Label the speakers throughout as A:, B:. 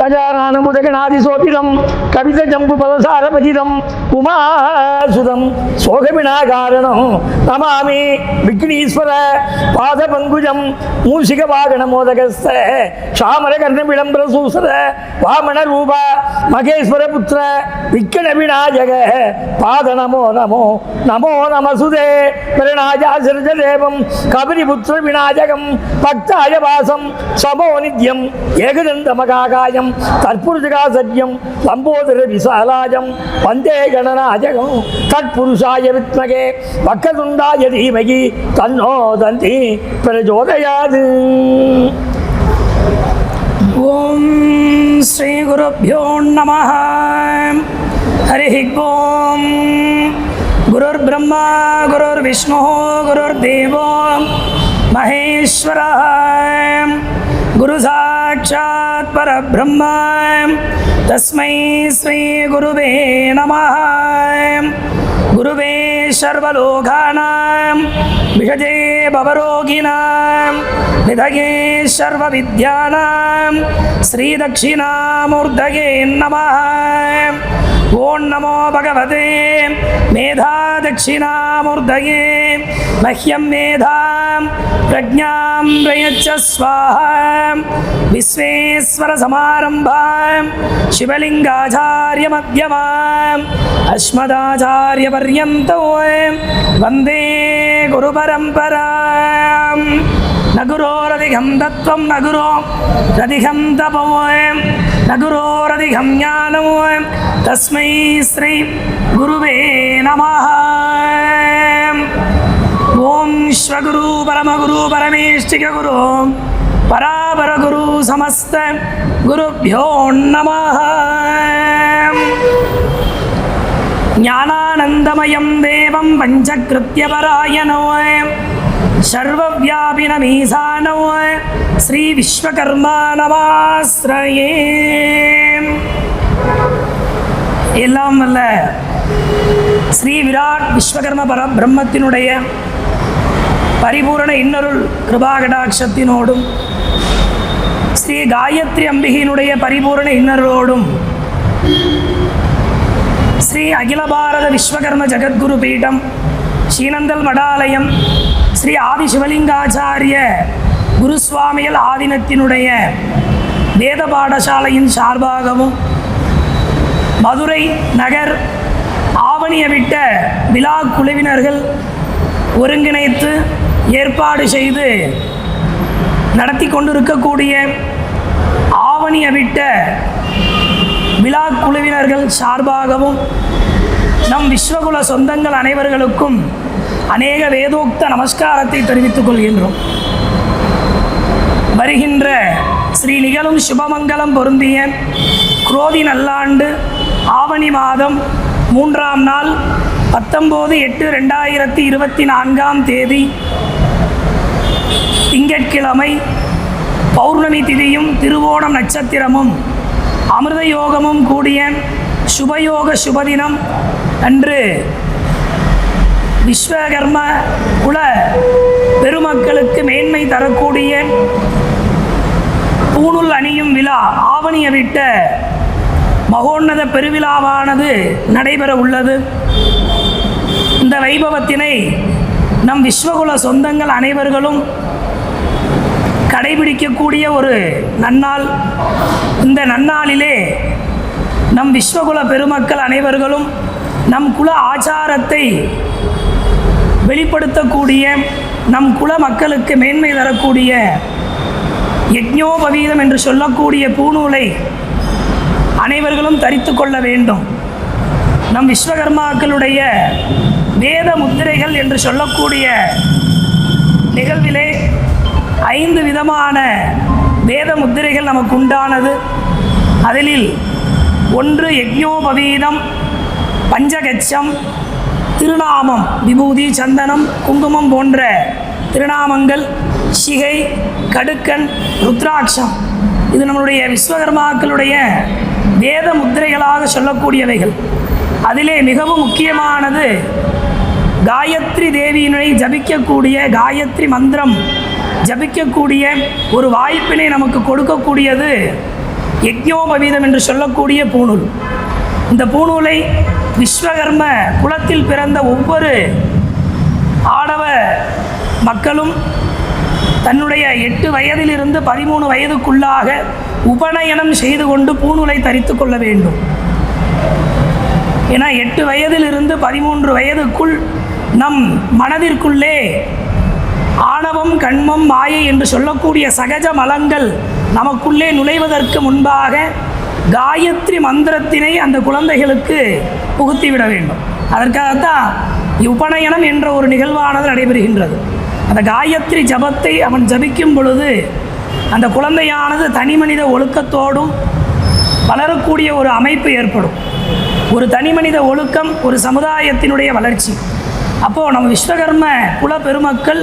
A: கஜானானமுதகணாதிசோபிதம் கவித ஜம்பு பதசாரபதிதம் உமாசுதம். சோகவினாகாரணம் நமாமி விக்னீஸ்வர பாத பங்குஜம் மூஷிக வாகன மோதகஸ்த சாமர கர்ண விளம்பர சூசர வாமன ரூப மகேஸ்வர புத்திர விக்கண விநாயக பாத நமோ நமோ நமோ நமசுதே பிரணாஜாசிரஜ தேவம் கபிரி புத்திர விநாயகம் பக்தாய வாசம் சமோ நித்யம் ஏகதந்த மகாகாயம் தற்புருஷகா சத்யம் லம்போதர விசாலாஜம் வந்தே கணன அஜகம் தற்புருஷாய வித்மகே. வக்கதுண்டாய தீமகி. தன்னோ தந்தி பிரஜோதயாது.
B: ஓம் ஸ்ரீ குருப்பியோ நம ஹரி ஓம். குருர் பிரம்மா குருர் விஷ்ணு குருர் தேவோ மகேஸ்வர குருசார் సాక్షాత్ పరబ్రహ్మ తస్మై శ్రీ గురువే నమ గురువే సర్వలోకానాం విషజే భవరోగిణాం నిధగే సర్వవిద్యానాం శ్రీదక్షిణామూర్ధగే నమ ఓం నమో భగవతే మేధా దక్షిణామూర్ధగే మహ్యం మేధాం प्रज्ञां प्रयच्छ स्वाहा विश्वेश्वरसमारम्भां शिवलिङ्गाचार्यमध्यमाम् अस्मदाचार्यपर्यन्तौ वन्दे गुरुपरम्पराम् न गुरोरधिकं तत्त्वं न गुरो रधिकं तपो न गुरोरधिकं ज्ञानो तस्मै श्री गुरुवे नमः ವಿಶ್ವಗುರು ಪರಮಗುರು ಪರಮೇಷ್ಠಿಕ ಗುರು ಪರಾಪರ ಗುರು ಸಮಸ್ತ ಗುರುಭ್ಯೋ ನಮಃ ஞானானந்தமயம் தேவம் பஞ்சகிருத்தியபராயணோ சர்வவியாபினமீசானோ ஸ்ரீ விஸ்வகர்மா நமாஸ்ரயே எல்லாம் அல்ல ஸ்ரீ விராட் விஸ்வகர்ம பர பிரம்மத்தினுடைய பரிபூரண இன்னொருள் கிருபாகடாட்சத்தினோடும் ஸ்ரீ காயத்ரி அம்பிகையினுடைய பரிபூரண இன்னருளோடும் ஸ்ரீ அகில பாரத விஸ்வகர்ம ஜெகத்குரு பீடம் ஸ்ரீநந்தல் மடாலயம் ஸ்ரீ ஆதி சிவலிங்காச்சாரிய குருசுவாமியல் ஆதீனத்தினுடைய வேத பாடசாலையின் சார்பாகவும் மதுரை நகர் ஆவணியை விட்ட விழா குழுவினர்கள் ஒருங்கிணைத்து ஏற்பாடு செய்து நடத்தி கொண்டிருக்கக்கூடிய ஆவணி விட்ட விழா குழுவினர்கள் சார்பாகவும் நம் விஸ்வகுல சொந்தங்கள் அனைவர்களுக்கும் அநேக வேதோக்த நமஸ்காரத்தை தெரிவித்துக் கொள்கின்றோம். வருகின்ற ஸ்ரீ நிகழும் சுபமங்கலம் பொருந்திய குரோதி நல்லாண்டு ஆவணி மாதம் மூன்றாம் நாள் பத்தொம்போது எட்டு ரெண்டாயிரத்தி இருபத்தி நான்காம் தேதி திங்கட்கிழமை பௌர்ணமி திதியும் திருவோணம் நட்சத்திரமும் அமிர்த யோகமும் கூடிய சுபயோக சுபதினம் அன்று விஸ்வகர்ம குல பெருமக்களுக்கு மேன்மை தரக்கூடிய பூணுல் அணியும் விழா ஆவணிய விட்ட மகோன்னத பெருவிழாவானது நடைபெற உள்ளது. இந்த வைபவத்தினை நம் விஸ்வகுல சொந்தங்கள் அனைவர்களும் கடைபிடிக்கக்கூடிய ஒரு நன்னாள். இந்த நன்னாளிலே நம் விஸ்வகுல பெருமக்கள் அனைவர்களும் நம் குல ஆச்சாரத்தை வெளிப்படுத்தக்கூடிய நம் குல மக்களுக்கு மேன்மை தரக்கூடிய யக்ஞோபவீதம் என்று சொல்லக்கூடிய பூநூலை அனைவர்களும் தரித்து கொள்ள வேண்டும். நம் விஸ்வகர்மாக்களுடைய வேத முத்திரைகள் என்று சொல்லக்கூடிய நிகழ்விலே ஐந்து விதமான வேத முத்திரைகள் நமக்கு உண்டானது அதில் ஒன்று யக்ஞோபவீதம் பஞ்சகச்சம் திருநாமம் விபூதி சந்தனம் குங்குமம் போன்ற திருநாமங்கள் சிகை கடுக்கன் ருத்ராட்சம். இது நம்மளுடைய விஸ்வகர்மாக்களுடைய வேத முத்திரைகளாக சொல்லக்கூடியவைகள். அதிலே மிகவும் முக்கியமானது காயத்ரி தேவியினை ஜபிக்கக்கூடிய காயத்ரி மந்திரம். ஜபிக்கக்கூடிய ஒரு வாய்ப்பினை நமக்கு கொடுக்கக்கூடியது யக்ஞோபவீதம் என்று சொல்லக்கூடிய பூநூல் இந்த பூணூலை விஸ்வகர்ம குலத்தில் பிறந்த ஒவ்வொரு ஆடவ மக்களும் தன்னுடைய எட்டு வயதிலிருந்து பதிமூணு வயதுக்குள்ளாக உபநயனம் செய்து கொண்டு பூணூலை தரித்து கொள்ள வேண்டும். ஏன்னா எட்டு வயதிலிருந்து பதிமூன்று வயதுக்குள் நம் மனதிற்குள்ளே ஆணவம் கண்மம் மாயை என்று சொல்லக்கூடிய சகஜ மலங்கள் நமக்குள்ளே நுழைவதற்கு முன்பாக காயத்ரி மந்திரத்தினை அந்த குழந்தைகளுக்கு புகுத்திவிட வேண்டும். அதற்காகத்தான் உபநயனம் என்ற ஒரு நிகழ்வானது நடைபெறுகின்றது. அந்த காயத்ரி ஜபத்தை அவன் ஜபிக்கும் பொழுது அந்த குழந்தையானது தனிமனித ஒழுக்கத்தோடும் வளரக்கூடிய ஒரு அமைப்பு ஏற்படும். ஒரு தனிமனித ஒழுக்கம் ஒரு சமுதாயத்தினுடைய வளர்ச்சி. அப்போது நம்ம விஸ்வகர்ம குல பெருமக்கள்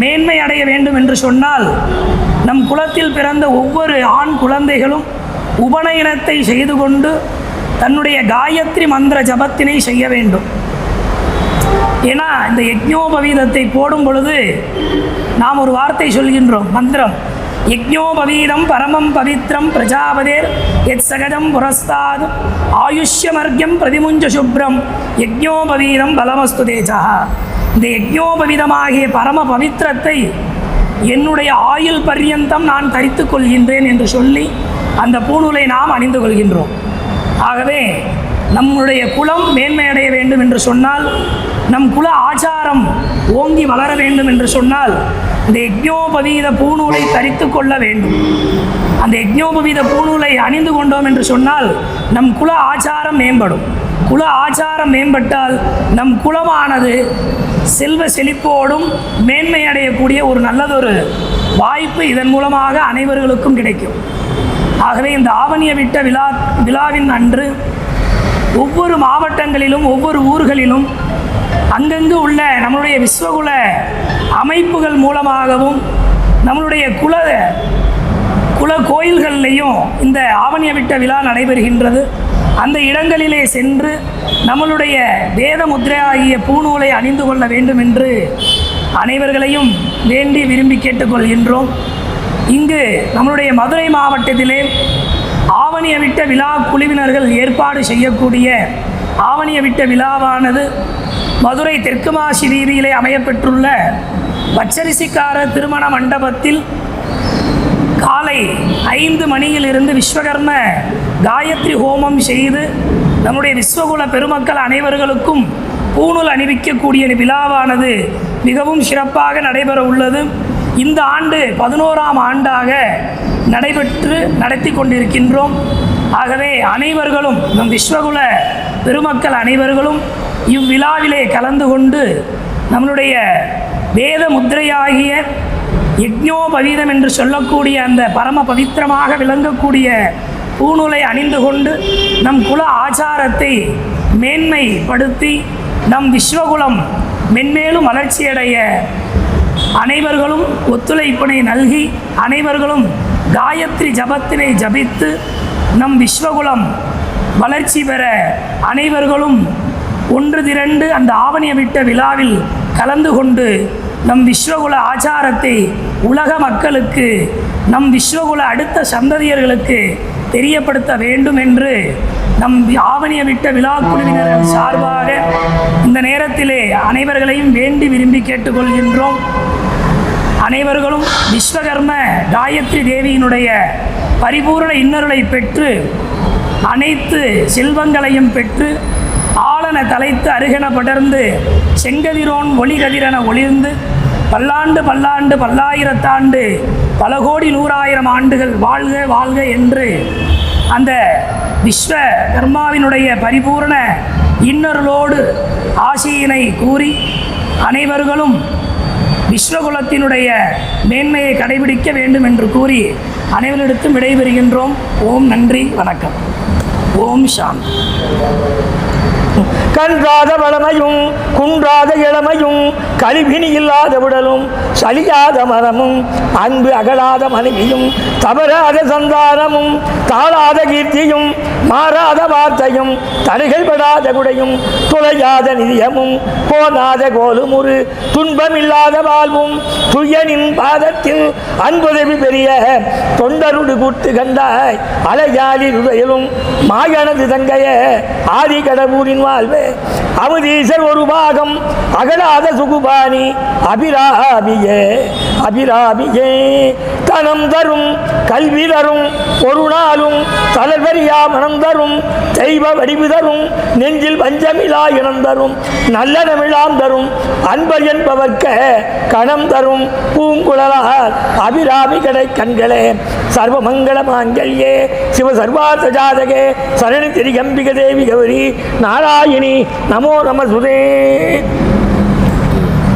B: மேன்மை அடைய வேண்டும் என்று சொன்னால் நம் குலத்தில் பிறந்த ஒவ்வொரு ஆண் குழந்தைகளும் உபநயனத்தை செய்து கொண்டு தன்னுடைய காயத்ரி மந்திர ஜபத்தினை செய்ய வேண்டும். ஏன்னா இந்த யக்ஞோபவீதத்தை போடும் பொழுது நாம் ஒரு வார்த்தை சொல்கின்றோம் மந்திரம் யக்ஞோபவீதம் பரமம் பவித்ரம் பிரஜாபதேர் எத் சகஜம் புரஸ்தாது ஆயுஷ்யமர்க்கியம் பிரதிமுஞ்ச சுப்ரம் யக்ஞோபவீதம் பலமஸ்து தேஜா இந்த யஜ்ஞோபவிதமாகிய பரம பவித்திரத்தை என்னுடைய ஆயுள் பர்யந்தம் நான் தரித்து கொள்கின்றேன் என்று சொல்லி அந்த பூநூலை நாம் அணிந்து கொள்கின்றோம். ஆகவே நம்முடைய குலம் மேன்மையடைய வேண்டும் என்று சொன்னால் நம் குல ஆச்சாரம் ஓங்கி வளர வேண்டும் என்று சொன்னால் இந்த யஜ்ஞோபவீத பூணூலை தரித்து கொள்ள வேண்டும். அந்த யஜ்ஞோபவீத பூணூலை அணிந்து கொண்டோம் என்று சொன்னால் நம் குல ஆச்சாரம் மேம்படும். குல ஆச்சாரம் மேம்பட்டால் நம் குலமானது செல்வ செழிப்போடும் மேன்மை அடையக்கூடிய ஒரு நல்லதொரு வாய்ப்பு இதன் மூலமாக அனைவர்களுக்கும் கிடைக்கும். ஆகவே இந்த ஆவணிய விட்ட விழா விழாவின் அன்று ஒவ்வொரு மாவட்டங்களிலும் ஒவ்வொரு ஊர்களிலும் அங்கங்கு உள்ள நம்மளுடைய விஸ்வகுல அமைப்புகள் மூலமாகவும் நம்மளுடைய குல குல கோயில்கள்லையும் இந்த ஆவணிய விட்ட விழா நடைபெறுகின்றது. அந்த இடங்களிலே சென்று நம்மளுடைய வேத முத்திரையாகிய பூநூலை அணிந்து கொள்ள வேண்டும் என்று அனைவர்களையும் வேண்டி விரும்பி கேட்டுக்கொள்கின்றோம். இங்கு நம்மளுடைய மதுரை மாவட்டத்திலே ஆவணிய விட்ட விழா குழுவினர்கள் ஏற்பாடு செய்யக்கூடிய ஆவணிய விட்ட விழாவானது மதுரை தெற்கு மாசி வீதியிலே அமையப்பெற்றுள்ள பச்சரிசிக்கார திருமண மண்டபத்தில் காலை ஐந்து மணியிலிருந்து விஸ்வகர்ம காயத்ரி ஹோமம் செய்து நம்முடைய விஸ்வகுல பெருமக்கள் அனைவர்களுக்கும் பூணூல் அணிவிக்கக்கூடிய விழாவானது மிகவும் சிறப்பாக நடைபெற உள்ளது. இந்த ஆண்டு பதினோராம் ஆண்டாக நடைபெற்று நடத்தி கொண்டிருக்கின்றோம். ஆகவே அனைவர்களும் நம் விஸ்வகுல பெருமக்கள் அனைவர்களும் இவ்விழாவிலே கலந்து கொண்டு நம்மளுடைய வேத முத்திரையாகிய யக்ஞோபவீதம் என்று சொல்லக்கூடிய அந்த பரம பவித்திரமாக விளங்கக்கூடிய பூநூலை அணிந்து கொண்டு நம் குல ஆச்சாரத்தை மேன்மைப்படுத்தி நம் விஸ்வகுலம் மென்மேலும் வளர்ச்சியடைய அனைவர்களும் ஒத்துழைப்பினை நல்கி அனைவர்களும் காயத்ரி ஜபத்தினை ஜபித்து நம் விஸ்வகுலம் வளர்ச்சி பெற அனைவர்களும் ஒன்று திரண்டு அந்த ஆவணிய விட்ட விழாவில் கலந்து கொண்டு நம் விஸ்வகுல ஆச்சாரத்தை உலக மக்களுக்கு நம் விஸ்வகுல அடுத்த சந்ததியர்களுக்கு தெரியப்படுத்த வேண்டும் என்று நம் ஆவணிய விட்ட விழா சார்பாக இந்த நேரத்திலே அனைவர்களையும் வேண்டி விரும்பி கேட்டுக்கொள்கின்றோம். அனைவர்களும் விஸ்வகர்ம காயத்ரி தேவியினுடைய பரிபூரண இன்னருளை பெற்று அனைத்து செல்வங்களையும் பெற்று ஆளன தலைத்து அருகென படர்ந்து செங்கதிரோன் ஒளிகதிரென ஒளிர்ந்து பல்லாண்டு பல்லாண்டு பல்லாயிரத்தாண்டு பல கோடி நூறாயிரம் ஆண்டுகள் வாழ்க வாழ்க என்று அந்த விஸ்வ கர்மாவினுடைய பரிபூரண இன்னருளோடு ஆசியினை கூறி அனைவர்களும் விஸ்வகுலத்தினுடைய மேன்மையை கடைபிடிக்க வேண்டும் என்று கூறி அனைவரிடத்தும் விடைபெறுகின்றோம். ஓம் நன்றி வணக்கம். ஓம் சாந்தி.
A: கன்றாத வளமையும் குன்றாத இளமையும் கழிவினி இல்லாத உடலும் சலியாத மரமும் அன்பு அகலாத மனைவியும் தவறாத சந்தானமும் தாழாத கீர்த்தியும் மாறாத வார்த்தையும் தடைகள் படாத குடையும் துளையாத நிதியமும் போனாத கோலுமுறு துன்பமில்லாத வாழ்வும் துயனின் பாதத்தில் அன்புதவி பெரிய தொண்டருடு கூட்டு கண்டாய் அலையாளி உதயலும் மாயனது தங்கைய ஆதி கடவுரின் வாழ்வே. Äh, அவதீசர் ஒரு பாகம் அகலாத சுகுபாணி. அபிராமியே அபிராமியே தனம் தரும் கல்வி தரும் ஒரு நாளும் தளர்வரியா மனம் தரும் தெய்வ வடிவு தரும் நெஞ்சில் பஞ்சமிலா இனம் தரும் நல்ல தமிழாம் தரும் அன்பர் என்பவர்க்க கணம் தரும் பூங்குழலார் அபிராமி கடை கண்களே சர்வ மங்கள மாங்கல்யே சிவ சர்வார்த்த ஜாதகே சரணி திரிகம்பிக தேவி கௌரி நாராயணி நமோ நம சுதே